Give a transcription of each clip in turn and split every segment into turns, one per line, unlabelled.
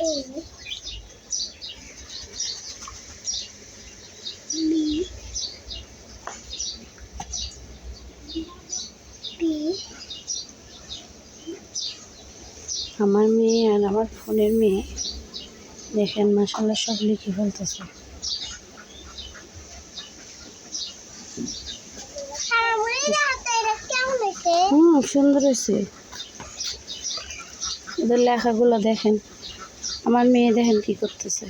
আমার মেয়ে আর আমার ফোনের মেয়ে দেখেন মাসাল্লাহ সব লিখে ফেলতেছে। হুম, সুন্দর হয়েছে। ওদের লেখাগুলো দেখেন। আমার মেয়ে দেখেন কি করতেছে।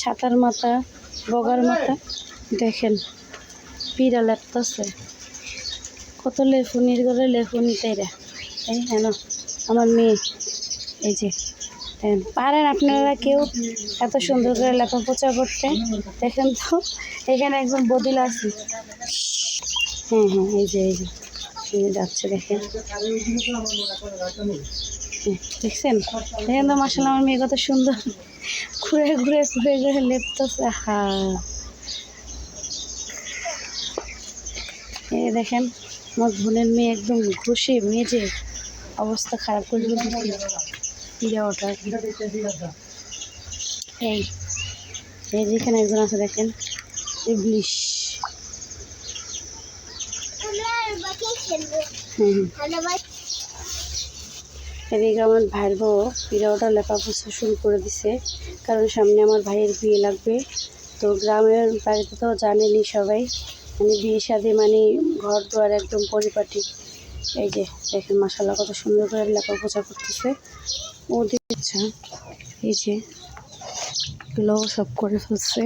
ছাতার মাথা বগার মাথা দেখেন পিড়া লেখতেছে কত লেফুনির করে লেফুনি তাইরা এই হেন আমার মেয়ে এই যে দেখেন, পারেন আপনারা কেউ এত সুন্দর করে লেখাপোচা করতে? দেখেন তো এখানে একজন বদিল আছে। হ্যাঁ হ্যাঁ এই যে এই যে যাচ্ছে দেখেন। হ্যাঁ, দেখছেন? দেখেন তো মাসাল আমার মেয়ে কত সুন্দর। ঘুরে ঘুরে ঘুরে ঘুরে লেপতেছে হা। এই দেখেন আমার বোনের মেয়ে একদম ঘষে মেজে অবস্থা খারাপ করে ওটা এই এই যেখানে একজন আছে দেখেন ইবলিশ। হুম হুম। এদিকে আমার ভাইয়ের বউ পিড়াওটা লেখাপড়া শুরু করে দিছে। কারণ সামনে আমার ভাইয়ের বিয়ে লাগবে। তো গ্রামের বাড়িতে তো জানেনি সবাই। মানে বিয়ে শাদি মানে ঘর দুয়ার একদম পরিপাটি। এই যে দেখেন মাসাল্লাহ কত সুন্দর করে লেখাপোছা করতেছে। ও দিচ্ছা এই যে এগুলো সব করে ফেলছে।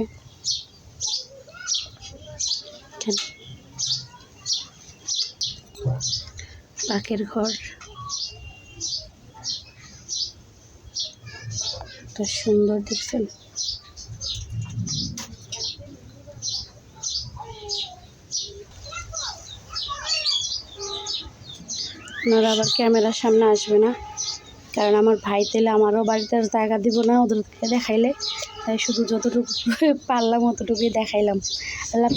পাকের ঘর। কত সুন্দর দেখছেন। ওনারা আবার ক্যামেরার সামনে আসবে না, কারণ আমার ভাই তেলে আমারও বাড়িতে জায়গা দিব না ওদেরকে দেখাইলে। তাই শুধু যতটুকু পারলাম অতটুকুই দেখাইলাম। আল্লাহ